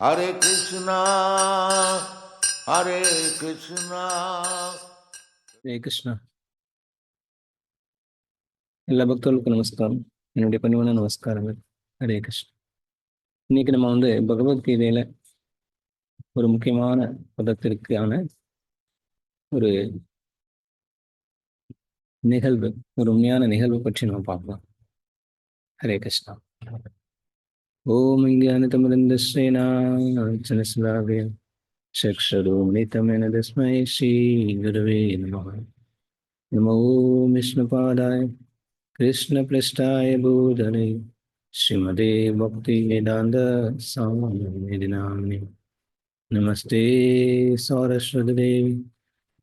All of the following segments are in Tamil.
ஹரே கிருஷ்ணா Hare கிருஷ்ணா ஹரே கிருஷ்ணா எல்லா பக்தர்களுக்கும் நமஸ்காரம் என்னுடைய பணிவான நமஸ்காரங்கள் ஹரே கிருஷ்ணா இன்னைக்கு நம்ம வந்து பகவத்கீதையில ஒரு முக்கியமான பதத்திற்கான ஒரு நிகழ்வு ஒரு உண்மையான நிகழ்வு பற்றி நம்ம பார்க்கலாம் ஹரே கிருஷ்ணா ॐ ज्ञानतमदन्दस्येनार्चनश्लाघ्य चक्षुरुमृतमेन तस्मै श्रीगुरवे नमः। नमो विष्णुपादाय, कृष्णपृष्ठाय बोधने श्रीमदे भक्तिवेदान्तस्वामिनाम्नि नमस्ते सौरस्वतदेवी,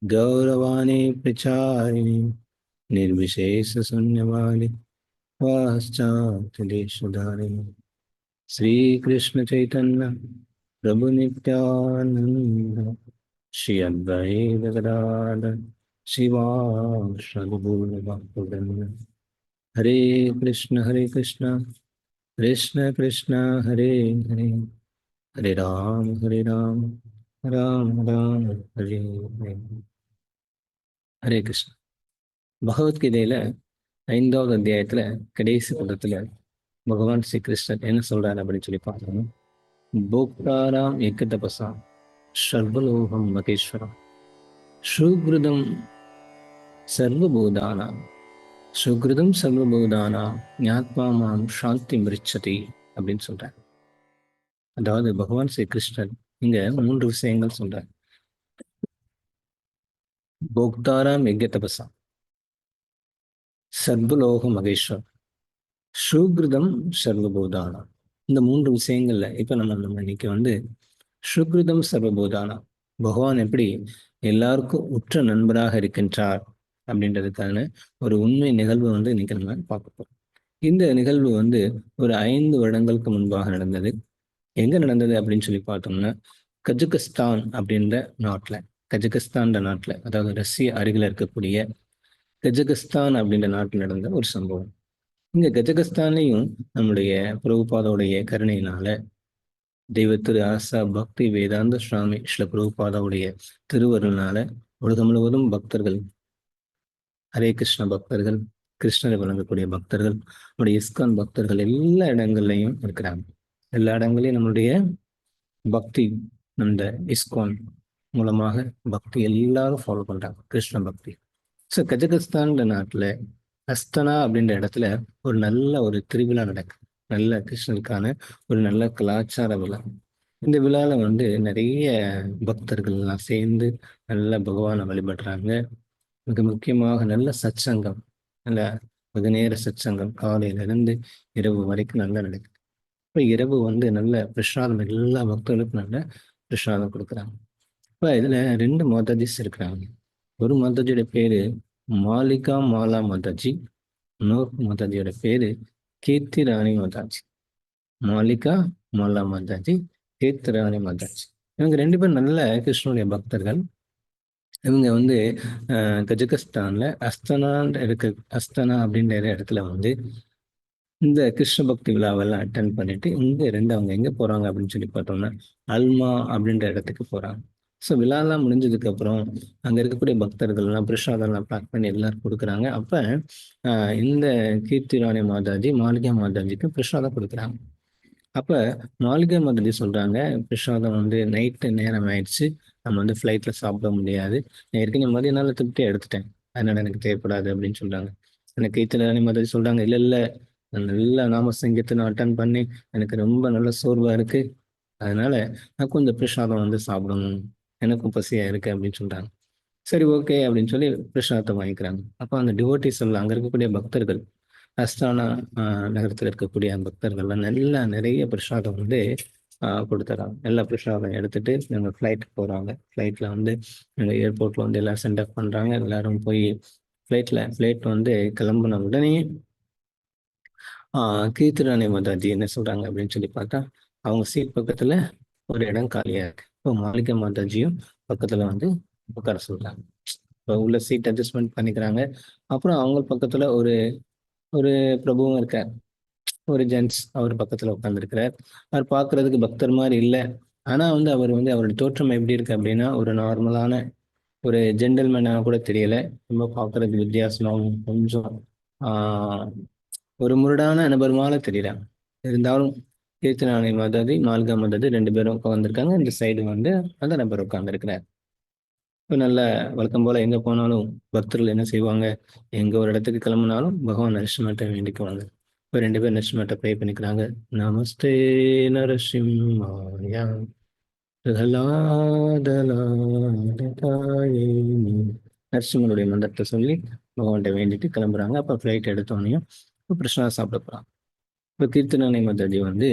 गौरवाणी प्रचारिणि, निर्विशेषशून्यवाणि श्रीकृष्णचैतन्य प्रभु नित्यानंद श्री अद्वैत गदाधर शिवाशुभूर्भक्तवृंद हरे कृष्ण हरे कृष्ण कृष्ण कृष्ण हरे हरे हरे राम हरे राम राम राम हरे हरे ஹரே கிருஷ்ணா பகவத்கீதையில ஐந்தாவது அத்தியாயத்துல கடைசி பதத்துல பகவான் ஸ்ரீ கிருஷ்ணன் என்ன சொல்றாரு அப்படின்னு சொல்லி பார்த்தோம் போக்தாராம் எக்க தபசா சர்வலோகம் மகேஸ்வரம் சுகிருதம் சர்வபூதானாம் சுகிருதம் சர்வபூதானா ஞாத்மா மாம் சாந்தி மிருச்சதி அப்படின்னு சொல்கிறார் அதாவது பகவான் ஸ்ரீ கிருஷ்ணன் இங்க மூன்று விஷயங்கள் சொல்றார். போக்தாராம் யஜ்ய தபசா சர்வலோக மகேஸ்வர் சுகிருதம் சர்வபூதானா இந்த மூன்று விஷயங்கள்ல இப்ப நம்ம நம்ம இன்னைக்கு வந்து சுக்ருதம் சர்வபூதானா பகவான் எப்படி எல்லாருக்கும் உற்ற நண்பராக இருக்கின்றார் அப்படின்றதுக்கான ஒரு உண்மை நிகழ்வு வந்து இன்னைக்கு நம்ம பார்க்க போறோம். இந்த நிகழ்வு வந்து ஒரு ஐந்து வருடங்களுக்கு முன்பாக நடந்தது. எங்க நடந்தது அப்படின்னு சொல்லி பார்த்தோம்னா கஜகஸ்தான் அப்படின்ற நாட்டுல கஜகஸ்தான்ற நாட்டில் அதாவது ரஷ்ய அருகில் இருக்கக்கூடிய கஜகஸ்தான் அப்படின்ற நாட்டில் நடந்த ஒரு சம்பவம். இங்க கஜகஸ்தான்லையும் நம்முடைய பிரபுபாதோடைய கருணையினால தெய்வ திரு ஆசா பக்தி வேதாந்த சுவாமி ஸ்ல பிரபுபாதாவுடைய திருவருள்னால உலகம் முழுவதும் பக்தர்கள் ஹரே கிருஷ்ண பக்தர்கள் கிருஷ்ணரை வழங்கக்கூடிய பக்தர்கள் நம்முடைய இஸ்கான் பக்தர்கள் எல்லா இடங்கள்லையும் இருக்கிறாங்க. எல்லா இடங்களையும் நம்மளுடைய பக்தி அந்த இஸ்கான் மூலமாக பக்தி எல்லாரும் ஃபாலோ பண்றாங்க கிருஷ்ண பக்தி. ஸோ கஜகஸ்தான்ற நாட்டில் அஸ்தனா அப்படின்ற இடத்துல ஒரு நல்ல ஒரு திருவிழா நடக்குது. நல்ல கிருஷ்ணருக்கான ஒரு நல்ல கலாச்சார விழா. இந்த விழாவில் வந்து நிறைய பக்தர்கள்லாம் சேர்ந்து நல்ல பகவானை வழிபடுறாங்க. மிக முக்கியமாக நல்ல சச்சங்கம் நல்ல மிக நேர சச்சங்கம் காலையிலிருந்து இரவு வரைக்கும் நல்லா நடக்குது. இப்போ இரவு வந்து நல்ல பிரசாதம் எல்லா பக்தர்களுக்கும் நல்ல பிரசாதம் கொடுக்குறாங்க. இப்போ இதில் ரெண்டு மாதாஜிஸ் இருக்கிறாங்க. ஒரு மாதாஜியோட பேரு மாலிகா மாலா மாதாஜி நூர் மாதாஜியோட பேரு கீர்த்தி ராணி மாதாஜி. மாலிகா மாலா மாதாஜி கீர்த்தி ராணி மாதாஜி. இவங்க ரெண்டு பேரும் நல்ல கிருஷ்ணனுடைய பக்தர்கள். இவங்க வந்து கஜகஸ்தான்ல அஸ்தனான் இருக்க அஸ்தனா அப்படின்ற இடத்துல வந்து இந்த கிருஷ்ண பக்தி விழாவெல்லாம் அட்டன் பண்ணிட்டு இங்க ரெண்டு அவங்க எங்க போறாங்க அப்படின்னு சொல்லி பார்த்தோம்னா அல்மா அப்படின்ற இடத்துக்கு போறாங்க. ஸோ விழாலாம் முடிஞ்சதுக்கு அப்புறம் அங்கே இருக்கக்கூடிய பக்தர்கள்லாம் பிரசாதம்லாம் பேக் பண்ணி எல்லாரும் கொடுக்குறாங்க. அப்போ இந்த கீர்த்திராணி மாதாஜி மாளிகை மாதாஜிக்கு பிரசாதம் கொடுக்குறாங்க. அப்போ மாளிகை மாதாஜி சொல்கிறாங்க பிரசாதம் வந்து நைட்டு நேரம் ஆயிடுச்சு. நம்ம வந்து ஃப்ளைட்டில் சாப்பிட முடியாது. நான் ஏற்கனவே மதிய நாள் திருப்தி எடுத்துட்டேன். அதனால் எனக்கு தேவைப்படாது அப்படின்னு சொல்கிறாங்க எனக்கு கீர்த்திராணி மாதாஜி சொல்கிறாங்க இல்லை இல்லை. நல்ல நாம சங்கீத்தை நான் அட்டன் பண்ணி எனக்கு ரொம்ப நல்ல சோர்வாக இருக்குது அதனால நான் கொஞ்சம் பிரசாதம் வந்து சாப்பிடணும். எனக்கும் பசியா இருக்கு அப்படின்னு சொல்றாங்க. சரி ஓகே அப்படின்னு சொல்லி பிரசாதத்தை வாங்கிக்கிறாங்க. அப்போ அந்த டிவோட்டிஸ் அங்கே அங்க இருக்கக்கூடிய பக்தர்கள் அஸ்தானா நகரத்தில் இருக்கக்கூடிய பக்தர்கள்லாம் நல்லா நிறைய பிரசாதம் வந்து கொடுத்துறாங்க. எல்லா பிரசாதம் எடுத்துட்டு நாங்கள் ஃப்ளைட்டுக்கு போகிறாங்க ஃப்ளைட்டில் வந்து எங்கள் ஏர்போர்ட்டில் வந்து எல்லாரும் சென்ட் ஆஃப் பண்ணுறாங்க எல்லாரும் போய் ஃப்ளைட்டில் ஃப்ளைட் வந்து கிளம்புன உடனே கீர்த்திராணி மாதாஜி என்ன சொல்கிறாங்க அப்படின்னு சொல்லி பார்த்தா அவங்க சீட் பக்கத்தில் ஒரு இடம் காலியாக இருக்கு. இப்போ மாளிகை மாதாஜியும் பக்கத்தில் வந்து உட்கார சொல்கிறாங்க இப்போ உள்ள சீட் அட்ஜஸ்ட்மெண்ட் பண்ணிக்கிறாங்க. அப்புறம் அவங்க பக்கத்தில் ஒரு ஒரு பிரபுவும் இருக்கார். ஒரு ஜென்ட்ஸ் அவர் பக்கத்தில் உட்காந்துருக்கிறார் அவர் பார்க்கறதுக்கு பக்தர் மாதிரி இல்லை. ஆனால் வந்து அவர் வந்து அவருடைய தோற்றம் எப்படி இருக்கு அப்படின்னா ஒரு நார்மலான ஒரு ஜென்டல்மேனாக கூட தெரியலை. ரொம்ப பார்க்கறதுக்கு வித்தியாசமாகவும் கொஞ்சம் ஒரு முரடான நபர் மேல தெரியல இருந்தாலும் கீர்த்தனானை மததி மால்கா மததி ரெண்டு பேரும் உட்காந்துருக்காங்க இந்த சைடு வந்து அந்த நபர் உட்காந்துருக்கிறார் இப்போ நல்ல வழக்கம் போல எங்க போனாலும் பக்தர்கள் என்ன செய்வாங்க? எங்க ஒரு இடத்துக்கு கிளம்புனாலும் பகவான் நரசிம்மட்டை வேண்டிக்குவாங்க. இப்போ ரெண்டு பேரும் நரசிம்மட்டை ப்ரே பண்ணிக்கிறாங்க. நமஸ்தே நரசிம்மாயா நரசிம்மனுடைய மந்திரத்தை சொல்லி பகவான்கிட்ட வேண்டிட்டு கிளம்புறாங்க. அப்போ ஃப்ளைட் எடுத்தோடனையும் இப்போ சாப்பிட போகிறாங்க இப்போ கீர்த்தனை மததி வந்து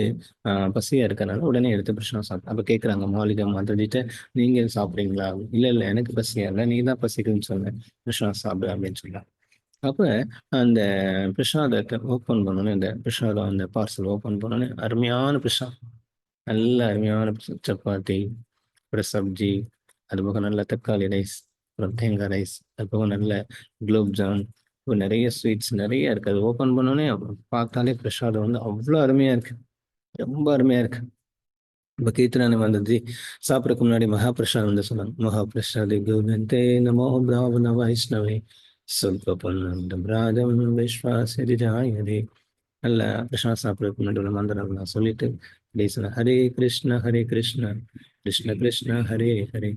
பசியாக பசியா உடனே எடுத்து பிரச்சனை சாப்பிட்டு அப்போ கேட்குறாங்க மாளிகை மததிட்ட நீங்க சாப்பிட்றீங்களா? இல்லை இல்லை எனக்கு பசியாக இல்லை நீ தான் பசிக்குன்னு சொன்னேன் பிரச்சனை சாப்பிடு அப்படின்னு சொன்னாங்க. அப்போ அந்த பிரசாதத்தை ஓப்பன் பண்ணோன்னே இந்த பிரசாதம் அந்த பார்சல் ஓப்பன் பண்ணோன்னே அருமையான பிரசாதம் நல்ல அருமையான சப்பாத்தி அப்புறம் சப்ஜி அது போக நல்ல தக்காளி ரைஸ் அப்புறம் தேங்காய் ரைஸ் அது போக நல்ல குலோப்ஜாம் இப்போ நிறைய ஸ்வீட்ஸ் நிறைய இருக்கு. அது ஓப்பன் பண்ணோன்னே பார்த்தாலே பிரசாதம் வந்து அவ்வளோ அருமையா இருக்கு. ரொம்ப அருமையா இருக்கு. இப்போ கீர்த்தனை வந்தது. சாப்பிட்றதுக்கு முன்னாடி மகாபிரசாதம் வந்து சொன்னாங்க. மகாபிரசாதி கோவிந்தே நமோ பிராவண வைஷ்ணவே. சொல்ப பொன்னம் பிராதம் விஸ்வாசரிஜாயதே நல்ல பிரசாதம் சாப்பிட்றதுக்கு முன்னாடி உள்ள மந்திரம் சொல்லிட்டு அப்படியே சொன்னேன். ஹரே கிருஷ்ண ஹரே கிருஷ்ண. கிருஷ்ண கிருஷ்ண ஹரே ஹரே.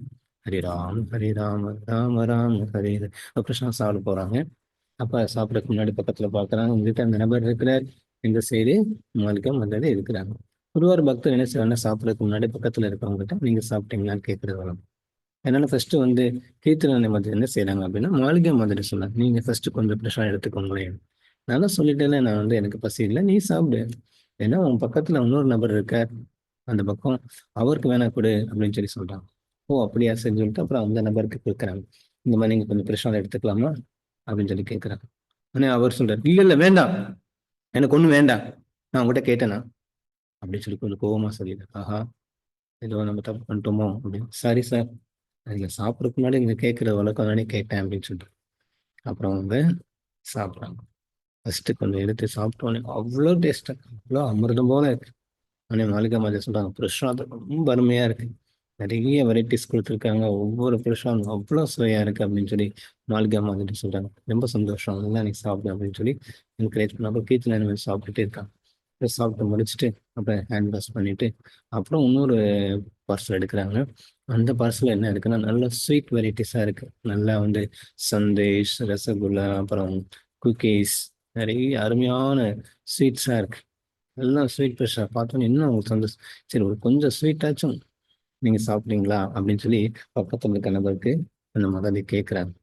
ஹரி ராம் ஹரி ராம ராம ராம ஹரே ஹரே. பிரசாதம் சாப்பிட போறாங்க. அப்போ சாப்பிட்றதுக்கு முன்னாடி பக்கத்தில் பார்க்குறாங்க. உங்ககிட்ட அந்த நபர் இருக்கிறார். இந்த செய்தி உங்களுக்கு வந்தது இருக்கிறாங்க. ஒருவர் பக்தர் என்ன செய்வாங்க சாப்பிட்றதுக்கு முன்னாடி பக்கத்தில் இருக்கிறவங்ககிட்ட நீங்கள் சாப்பிட்டீங்களான்னு கேட்கறது வரும். அதனால ஃபர்ஸ்ட் வந்து கீர்த்தனை மாதிரி என்ன செய்கிறாங்க அப்படின்னா மாளிகை மாதிரி சொன்னாங்க நீங்கள் ஃபர்ஸ்ட் கொஞ்சம் பிரசாதம் எடுத்துக்கோங்களேன். நல்லா தான் நான் வந்து எனக்கு பசி இல்லை நீ சாப்பிடு. ஏன்னா உன் பக்கத்தில் இன்னொரு நபர் இருக்க அந்த பக்கம் அவருக்கு வேணா கொடு அப்படின்னு சொல்லி சொல்கிறாங்க ஓ அப்படியா? சரி சொல்லிட்டு அப்புறம் அந்த நபருக்கு கொடுக்குறாங்க. இந்த மாதிரி நீங்கள் கொஞ்சம் பிரசாதம் எடுத்துக்கலாமா? அப்படின்னு சொல்லி கேட்குறாங்க உடனே அவர் சொல்றாரு இல்ல இல்ல வேண்டாம். எனக்கு ஒண்ணும் வேண்டாம். நான் உங்ககிட்ட கேட்டேனா? அப்படின்னு சொல்லி கொஞ்சம் கோபமா சொல்லிடுறேன் ஆஹா ஏதோ நம்ம தப்பு பண்ணிட்டோமோ? அப்படின்னு. Sorry sir. நீங்க சாப்பிட்றதுக்கு முன்னாடி நீங்க கேட்குற வழக்கம் தானே கேட்டேன் அப்படின்னு சொல்லிட்டு. அப்புறம் அவங்க சாப்பிட்றாங்க. ஃபர்ஸ்ட் கொஞ்சம் எடுத்து சாப்பிட்டோன்னே அவ்வளோ டேஸ்ட்டாக அவ்வளோ அமிர்தம் போல இருக்கு. உடனே மாளிகா மாதிரி சொல்றாங்க பிரசாதம் ரொம்ப அருமையா இருக்கு. நிறைய வெரைட்டிஸ் கொடுத்துருக்காங்க. ஒவ்வொரு பிரசாதம் அவ்வளோ சுவையா இருக்கு அப்படின்னு சொல்லி மால்கா மாதிரி சொல்றாங்க. ரொம்ப சந்தோஷம். நல்லா இன்னைக்கு சாப்பிடு அப்படின்னு சொல்லி என்கரேஜ் பண்ண. அப்புறம் இனிமேல் சாப்பிட்டுட்டே இருக்காங்க. அப்புறம் சாப்பிட்டு முடிச்சுட்டு அப்புறம் ஹேண்ட் வாஷ் பண்ணிட்டு அப்புறம் இன்னொரு பார்சல் எடுக்கிறாங்க. அந்த பார்சலில் என்ன இருக்குன்னா நல்ல ஸ்வீட் வெரைட்டிஸா இருக்கு. நல்லா வந்து சந்தேஷ் ரசகுல்லா அப்புறம் குக்கீஸ் நிறைய அருமையான ஸ்வீட்ஸா இருக்கு. எல்லாம் ஸ்வீட் ஃப்ரெஷ்ஷாக பார்த்தோன்னே இன்னும் அவங்களுக்கு சந்தோஷம் சரி ஒரு கொஞ்சம் ஸ்வீட்டாச்சும் நீங்க சாப்பிட்றீங்களா? அப்படின்னு சொல்லி பக்கத்துல இருக்க நபருக்கு அந்த முதல்ல கேட்குறாங்க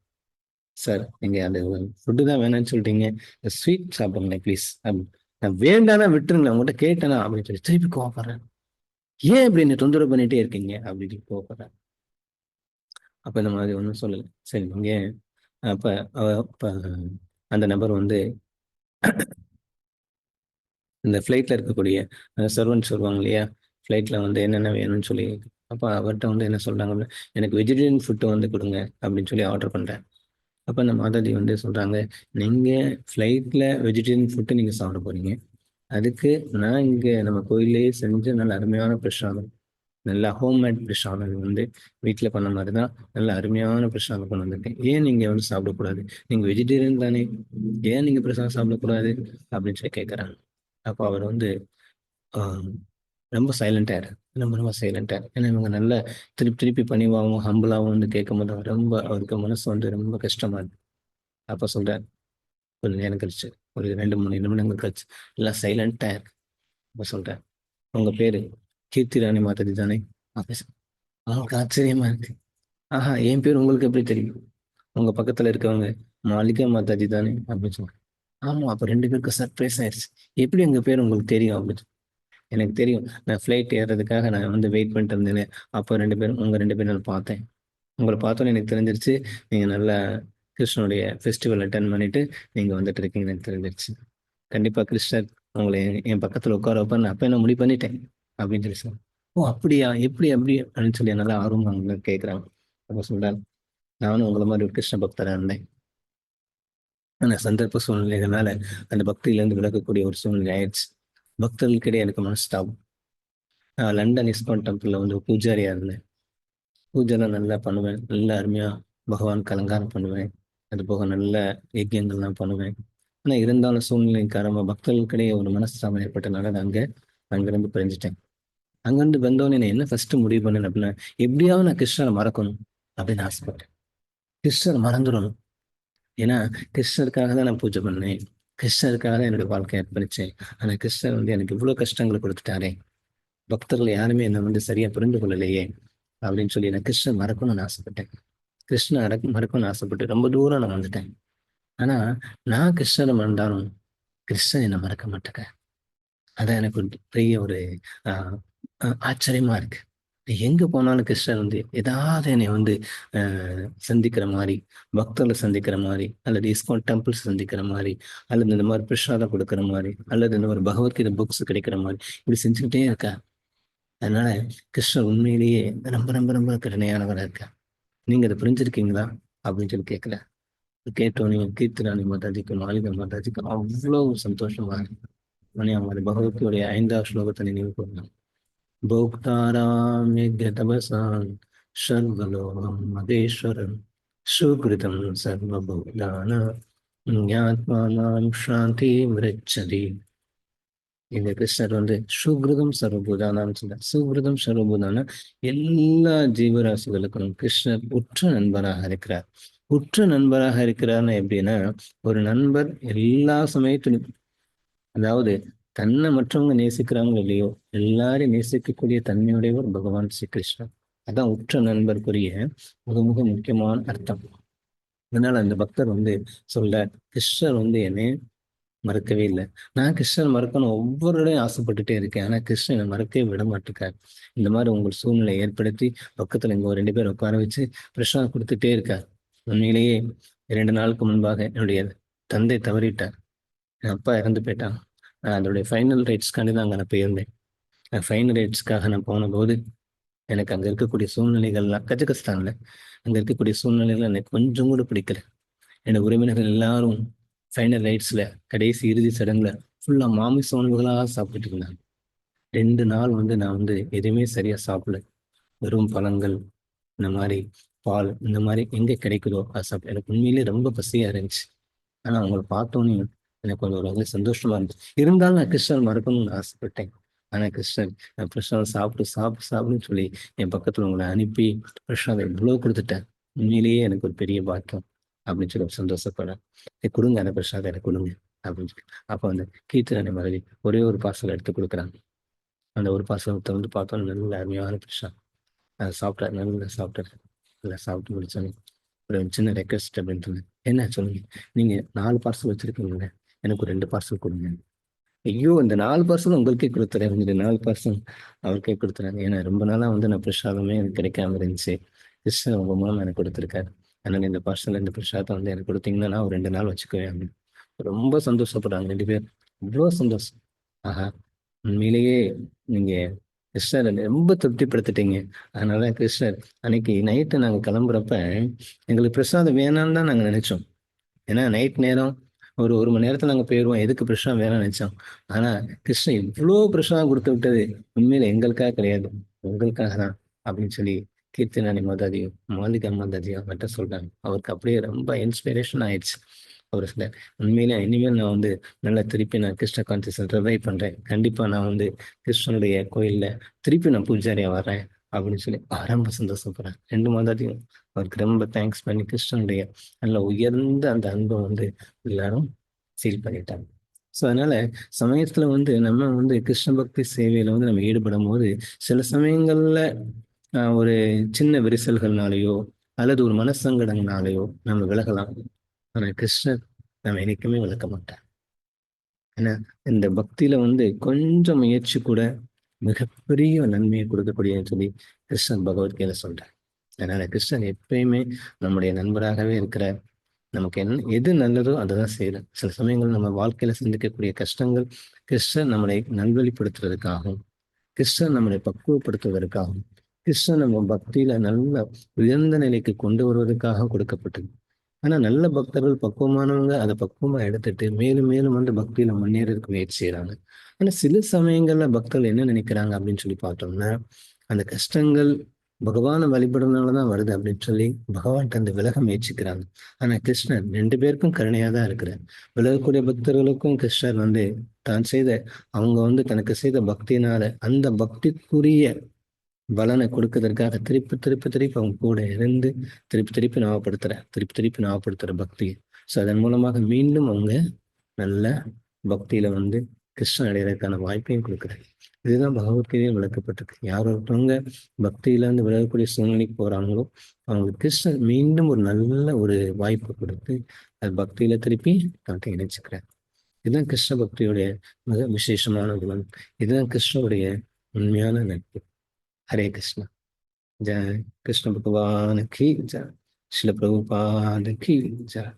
சார் நீங்க அந்த ஃபுட்டு தான் வேணாம்னு சொல்லிட்டீங்க ஸ்வீட் சாப்பிடுங்களேன் ப்ளீஸ் நான் வேண்டானா விட்டுருங்களேன். உங்கள்கிட்ட கேட்டேனா? அப்படின்னு சொல்லி திருப்பி கோவப்படுறேன் ஏன் இப்படி என்ன தொந்தரவு பண்ணிட்டே இருக்கீங்க? அப்படின்னு கோவப்படுறேன் அப்ப இந்த மாதிரி ஒன்றும் சொல்லலை. சரி நீங்க அப்ப அவ- அப்ப அந்த நபர் வந்து இந்த ஃப்ளைட்ல இருக்கக்கூடிய சர்வன்ட் சொல்லுவாங்க இல்லையா? ஃப்ளைட்ல வந்து என்னென்ன வேணும்னு சொல்லி அப்போ அவர்கிட்ட வந்து என்ன சொல்கிறாங்க அப்படின்னா, எனக்கு வெஜிடேரியன் ஃபுட்டு வந்து கொடுங்க அப்படின்னு சொல்லி ஆர்டர் பண்ணுறேன் அப்போ அந்த மாதாஜி வந்து சொல்கிறாங்க நீங்கள் ஃப்ளைட்டில் வெஜிடேரியன் ஃபுட்டு நீங்கள் சாப்பிட போகிறீங்க அதுக்கு நான் இங்கே நம்ம கோயிலே செஞ்ச நல்ல அருமையான பிரசாதம் நல்ல ஹோம்மேட் பிரசாதம் வந்து வீட்டில் பண்ண மாதிரி தான் நல்ல அருமையான பிரசாதம் கொண்டு வந்திருக்கேன். ஏன் நீங்கள் வந்து சாப்பிடக்கூடாது? நீங்கள் வெஜிடேரியன் தானே. ஏன் நீங்கள் பிரசாதம் சாப்பிடக்கூடாது? அப்படின்னு சொல்லி கேட்குறாங்க அப்போ அவர் வந்து ரொம்ப சைலண்டா இருக்கு ரொம்ப ரொம்ப சைலண்டா ஏன்னா இவங்க நல்ல திருப்பி திருப்பி பணிவாகவும் ஹம்பிளாகவும் வந்து கேட்கும் போது ரொம்ப அவருக்கு மனசு வந்து ரொம்ப கஷ்டமா இருக்கு. அப்போ சொல்கிறார் கொஞ்சம் நேரம் கழிச்சு ஒரு ரெண்டு மூணு நிமிடங்கள் கழிச்சு எல்லாம் சைலண்டா இருக்கு அப்போ சொல்றேன் உங்க பேரு கீர்த்தி ராணி மாததி தானே? அப்ப அவங்களுக்கு ஆச்சரியமா இருக்கு. ஆஹா என் பேர் உங்களுக்கு எப்படி தெரியும்? உங்க பக்கத்தில் இருக்கவங்க மாளிகா மாதாஜி தானே? அப்படின்னு சொல்லுவாங்க ஆமா அப்போ ரெண்டு பேருக்கும் சர்ப்ரைஸ் ஆயிடுச்சு. எப்படி எங்கள் பேர் உங்களுக்கு தெரியும் அப்படின்னு எனக்கு தெரியும். நான் ஃப்ளைட் ஏறுறதுக்காக நான் வந்து வெயிட் பண்ணிட்டு இருந்தேன். அப்போ ரெண்டு பேரும் உங்கள் ரெண்டு பேரும் நான் பார்த்தேன். உங்களை பார்த்தோன்னே எனக்கு தெரிஞ்சிருச்சு. நீங்கள் நல்லா கிருஷ்ணனுடைய ஃபெஸ்டிவல் அட்டன் பண்ணிட்டு நீங்கள் வந்துட்டு இருக்கீங்க எனக்கு தெரிஞ்சிருச்சு. கண்டிப்பாக கிருஷ்ணர் உங்களை என் பக்கத்தில் உட்கார வைப்பார். நான் என்ன முடிவு பண்ணிட்டேன்? அப்படின்னு சொல்லி சொன்னேன் ஓ அப்படியா? எப்படி அப்படி? அப்படின்னு சொல்லி நல்லா ஆர்வம் அவங்க கேட்குறாங்க அப்போ சொல்றாரு நானும் உங்களை மாதிரி ஒரு கிருஷ்ண பக்தராக இருந்தேன். ஆனால் சந்தர்ப்ப சூழ்நிலைகளால் அந்த பக்தியிலேருந்து விளக்கக்கூடிய ஒரு சூழ்நிலை ஆயிடுச்சு. பக்தர்களுக்கிடையே எனக்கு மனஸ்தாபம். நான் லண்டன் இஸ்கான் டெம்பிளில் வந்து பூஜாரியாக இருந்தேன். பூஜைலாம் நல்லா பண்ணுவேன். நல்லா அருமையாக பகவான் அலங்காரம் பண்ணுவேன். அது போக நல்ல யஜ்யங்கள்லாம் பண்ணுவேன். ஆனால் இருந்தாலும் சூழ்நிலை காரணமாக பக்தர்களுக்கிடையே ஒரு மனஸ்தாபம் ஏற்பட்டனால நான் அங்கே அங்கிருந்து பிரிஞ்சிட்டேன். அங்கிருந்து வந்தோடனே நான் என்ன ஃபஸ்ட்டு முடிவு பண்ணேன் அப்படின்னா எப்படியாவது நான் கிருஷ்ணரை மறக்கணும் அப்படின்னு ஆசைப்பட்டேன். கிருஷ்ணர் மறந்துடணும். ஏன்னா கிருஷ்ணருக்காக தான் நான் பூஜை பண்ணேன். கிருஷ்ணருக்காக தான் என்னுடைய வாழ்க்கையை அர்ப்பணிச்சேன். ஆனால் கிருஷ்ணர் வந்து எனக்கு இவ்வளோ கஷ்டங்களை கொடுத்துட்டாரே. பக்தர்கள் யாருமே என்னை வந்து சரியா புரிந்து கொள்ளலையே அப்படின்னு சொல்லி நான் கிருஷ்ணன் மறக்கணும்னு ஆசைப்பட்டேன். கிருஷ்ணன் அடக்க மறக்கணும்னு ஆசைப்பட்டு ரொம்ப தூரம் நான் வந்துட்டேன். ஆனால் நான் கிருஷ்ணரை மறந்தாலும் கிருஷ்ணன் என்னை மறக்க மாட்டேங்க. அதான் எனக்கு ஒரு பெரிய ஒரு ஆச்சரியமாக இருக்குது எங்க போனாலும் கிருஷ்ணர் வந்து ஏதாவது என்னை வந்து ஆஹ் சந்திக்கிற மாதிரி பக்தர்களை சந்திக்கிற மாதிரி அல்லது இஸ்கான் டெம்பிள்ஸ் சந்திக்கிற மாதிரி அல்லது இந்த மாதிரி பிரசாதம் கொடுக்குற மாதிரி அல்லது இந்த மாதிரி பகவத்கீதை புக்ஸ் கிடைக்கிற மாதிரி இப்படி செஞ்சுக்கிட்டே இருக்கா. அதனால கிருஷ்ணர் உண்மையிலேயே ரொம்ப ரொம்ப ரொம்ப கருணையானவராக இருக்கா நீங்க அதை புரிஞ்சிருக்கீங்களா? அப்படின்னு சொல்லி கேட்கல கேட்டோன்னே கீர்த்தனானி மாதாஜிக்கு மாளிகை மாதாஜிக்கு அவ்வளவு சந்தோஷமா இருக்கு. மணி அவங்க பகவத்கீதையுடைய ஐந்தாவது ஸ்லோகத்தை நினைவு கூறலாம் போக்தாராம் தபசான் சர்வலோகம் மகேஸ்வரன் சுகிருதம் சர்வபூதான ஞாத்மானாம் சாந்தி விரச்சதி இந்த கிருஷ்ணர் வந்து சுகிருதம் சர்வபூதானான்னு சொல்றார் சுகிருதம் சர்வபூதானா எல்லா ஜீவராசிகளுக்கும் கிருஷ்ணர் உற்ற நண்பராக இருக்கிறார் உற்ற நண்பராக இருக்கிறார்னு எப்படின்னா ஒரு நண்பர் எல்லா சமயத்திலும் அதாவது தன்னை மற்றவங்க நேசிக்கிறாங்களோ இல்லையோ எல்லாரையும் நேசிக்கக்கூடிய தன்மையுடையவர் பகவான் ஸ்ரீகிருஷ்ணன் அதான் உற்ற நண்பருக்குரிய மிக மிக முக்கியமான அர்த்தம். அதனால அந்த பக்தர் வந்து சொல்ல கிருஷ்ணர் வந்து என்னை மறக்கவே இல்லை. நான் கிருஷ்ணன் மறக்கணும் ஒவ்வொருடையும் ஆசைப்பட்டுட்டே இருக்கேன். ஆனா கிருஷ்ணனை மறக்கவே விட மாட்டேக்கார். இந்த மாதிரி உங்கள் சூழ்நிலை ஏற்படுத்தி பக்கத்துல இங்க ஒரு ரெண்டு பேர் உட்கார வச்சு பிரசாதம் கொடுத்துட்டே இருக்கார். உண்மையிலேயே இரண்டு நாளுக்கு முன்பாக என்னுடைய தந்தை தவறிட்டார். என் அப்பா இறந்து போயிட்டான் அதோடைய ஃபைனல் ரைட்ஸ்க்காண்டி தான் அங்கே நான் போயிருந்தேன். ஃபைனல் ரைட்ஸ்க்காக நான் போன போது எனக்கு அங்கே இருக்கக்கூடிய சூழ்நிலைகள்லாம் கஜகஸ்தானில் அங்கே இருக்கக்கூடிய சூழ்நிலைகள் எனக்கு கொஞ்சம் கூட பிடிக்கல. என்னோட உறவினர்கள் எல்லாரும் ஃபைனல் ரைட்ஸில் கடைசி இறுதி சடங்கில் ஃபுல்லாக மாமிச உணவுகளாக சாப்பிட்டுட்டு இருந்தாங்க. ரெண்டு நாள் வந்து நான் வந்து எதுவுமே சரியாக சாப்பிடல. வெறும் பழங்கள் இந்த மாதிரி பால் இந்த மாதிரி எங்கே கிடைக்குதோ அதை சாப்பிட்டு எனக்கு உண்மையிலேயே ரொம்ப பசியாக இருந்துச்சு. ஆனால் அவங்களை பார்த்தோன்னே எனக்கு கொஞ்சம் ஒரு வந்து சந்தோஷமா இருந்துச்சு இருந்தாலும் நான் கிருஷ்ணன் மறக்கணும்னு ஆசைப்பட்டேன். ஆனால் கிருஷ்ணன் நான் பிரசாதம் சாப்பிட்டு சாப்பிட்டு சாப்பிடுன்னு சொல்லி என் பக்கத்தில் உங்களை அனுப்பி பிரசாதம் இவ்வளோ கொடுத்துட்டேன் உண்மையிலேயே எனக்கு ஒரு பெரிய பாக்கியம் அப்படின்னு சொல்லி ஒரு சந்தோஷப்படேன் கொடுங்க அந்த பிரசாதம் எனக்கு கொடுங்க அப்படின்னு சொல்லி. அப்போ அந்த கீர்த்தனை மரளி ஒரே ஒரு பார்சல் எடுத்து கொடுக்குறாங்க. அந்த ஒரு பார்சல் வந்து பார்த்தோம். நல்ல அருமையான பிரசாதம் அதை சாப்பிட்டா நல்லா சாப்பிட்டேன் நல்லா சாப்பிட்டு முடிச்சோன்னே ஒரு சின்ன ரெக்வஸ்ட் அப்படின்றது என்ன சொல்லுங்க? நீங்கள் நாலு பார்சல் வச்சுருக்கீங்களே எனக்கு ஒரு ரெண்டு பார்சல் கொடுங்க. ஐயோ இந்த நாலு பார்சல் உங்களுக்கே கொடுத்துறேன். இந்த நாலு பார்சல் அவருக்கே கொடுத்துறாங்க. ஏன்னா ரொம்ப நாளாக வந்து நான் பிரசாதமே எனக்கு கிடைக்காம இருந்துச்சு. கிருஷ்ணன் உங்க மூலம் எனக்கு கொடுத்துருக்காரு. அதனால இந்த பார்சல் இந்த பிரசாதம் வந்து எனக்கு கொடுத்தீங்கன்னா நான் ஒரு ரெண்டு நாள் வச்சுக்குவேன் அப்படின்னு. ரொம்ப சந்தோஷப்படுறாங்க ரெண்டு பேர் இவ்வளோ சந்தோஷம். ஆஹா. உண்மையிலேயே நீங்க கிருஷ்ணர் ரொம்ப திருப்திப்படுத்திட்டீங்க. அதனால கிருஷ்ணர் அன்னைக்கு நைட்டு நாங்கள் கிளம்புறப்ப எங்களுக்கு பிரசாதம் வேணாம்னு தான் நாங்கள் நினைச்சோம். ஏன்னா நைட் நேரம் ஒரு ஒரு மணி நேரத்தில் நாங்கள் போயிடுவோம் எதுக்கு பிரஷ்ஷாக வேணாம்னு நினச்சோம். ஆனால் கிருஷ்ணன் இவ்வளோ பிரசாதம் கொடுத்து விட்டது உண்மையில் எங்களுக்காக கிடையாது. உங்களுக்காக தான் அப்படின்னு சொல்லி கீர்த்தனானி மாதாதியும் மாலிகா மாதாதியும் அவர்கிட்ட சொல்கிறாங்க அவருக்கு அப்படியே ரொம்ப இன்ஸ்பிரேஷன் ஆயிடுச்சு. அவர் சில உண்மையிலே இனிமேல் நான் வந்து நல்லா திருப்பி நான் கிருஷ்ண கான்சியஸ் ரிவைவ் பண்ணுறேன் கண்டிப்பாக நான் வந்து கிருஷ்ணனுடைய கோயிலில் திருப்பி நான் பூஜாரியாக வர்றேன். அப்படின்னு சொல்லி ரொம்ப சந்தோஷப்படுறேன் ரெண்டு மாதத்தையும் அவருக்கு ரொம்ப தேங்க்ஸ் பண்ணி கிருஷ்ணனுடைய நல்ல உயர்ந்த அந்த அன்பை வந்து எல்லாரும் ஃபீல் பண்ணிட்டாங்க. ஸோ அதனால சமயத்துல வந்து நம்ம வந்து கிருஷ்ண பக்தி சேவையில வந்து நம்ம ஈடுபடும் போது சில சமயங்கள்ல ஒரு சின்ன விரிசல்கள்னாலேயோ அல்லது ஒரு மனசங்கடங்கனாலேயோ நம்ம விலகலாம். ஆனால் கிருஷ்ணர் நம்ம என்னைக்குமே விளக்க மாட்டார். ஏன்னா இந்த பக்தியில வந்து கொஞ்சம் முயற்சி கூட மிகப்பெரிய நன்மையை கொடுக்கக்கூடியன்னு சொல்லி கிருஷ்ணன் பகவத்கீதை சொல்றார். அதனால கிருஷ்ணன் எப்பயுமே நம்முடைய நண்பராகவே இருக்கிறார். நமக்கு என்ன எது நல்லதோ அதை தான் செய்யறோம் சில சமயங்கள் நம்ம வாழ்க்கையில சந்திக்கக்கூடிய கஷ்டங்கள் கிருஷ்ணன் நம்மளை நல்வழிப்படுத்துறதுக்காகவும் கிருஷ்ணன் நம்மளை பக்குவப்படுத்துவதற்காகவும் கிருஷ்ணன் நம்ம பக்தியில நல்ல உயர்ந்த நிலைக்கு கொண்டு வருவதற்காக கொடுக்கப்பட்டது. ஆனா நல்ல பக்தர்கள் பக்குவமானவங்க அதை பக்குவமா எடுத்துட்டு மேலும் மேலும் வந்து பக்தியில முன்னேறதுக்கு முயற்சி செய்யறாங்க ஆனா சில சமயங்கள்ல பக்தர்கள் என்ன நினைக்கிறாங்க அப்படின்னு சொல்லி பார்த்தோம்னா அந்த கஷ்டங்கள் பகவானை வழிபடுறதுனாலதான் வருது அப்படின்னு சொல்லி பகவான்கிட்ட அந்த விலக முயற்சிக்கிறாங்க. ஆனா கிருஷ்ணன் ரெண்டு பேருக்கும் கருணையா தான் இருக்கிறார். விலகக்கூடிய பக்தர்களுக்கும் கிருஷ்ணர் வந்து தான் செய்த அவங்க வந்து தனக்கு செய்த பக்தினால அந்த பக்திக்குரிய பலனை கொடுக்கறதற்காக திருப்பி திருப்பி திருப்பி அவங்க கூட இருந்து திருப்பி திருப்பி ஞாபகப்படுத்துற திருப்பி திருப்பி ஞாபகப்படுத்துற பக்தி. ஸோ அதன் மூலமாக மீண்டும் அவங்க நல்ல பக்தியில வந்து கிருஷ்ணன் அடைகிறதுக்கான வாய்ப்பையும் கொடுக்குறாரு. இதுதான் பகவத்கீதையில் விளக்கப்பட்டிருக்கு. யார் ஒருத்தவங்க பக்தியில இருந்து விலகக்கூடிய சூழ்நிலைக்கு போறாங்களோ அவங்களுக்கு கிருஷ்ணன் மீண்டும் ஒரு நல்ல ஒரு வாய்ப்பு கொடுத்து அது பக்தியில திருப்பி தன்னை இணைச்சுக்கிறார். இதுதான் கிருஷ்ண பக்தியுடைய மிக விசேஷமான குணம். இதுதான் கிருஷ்ணனுடைய உண்மையான நட்பு. हरे कृष्ण जय कृष्ण भगवान की जय श्री प्रभुपाद की जय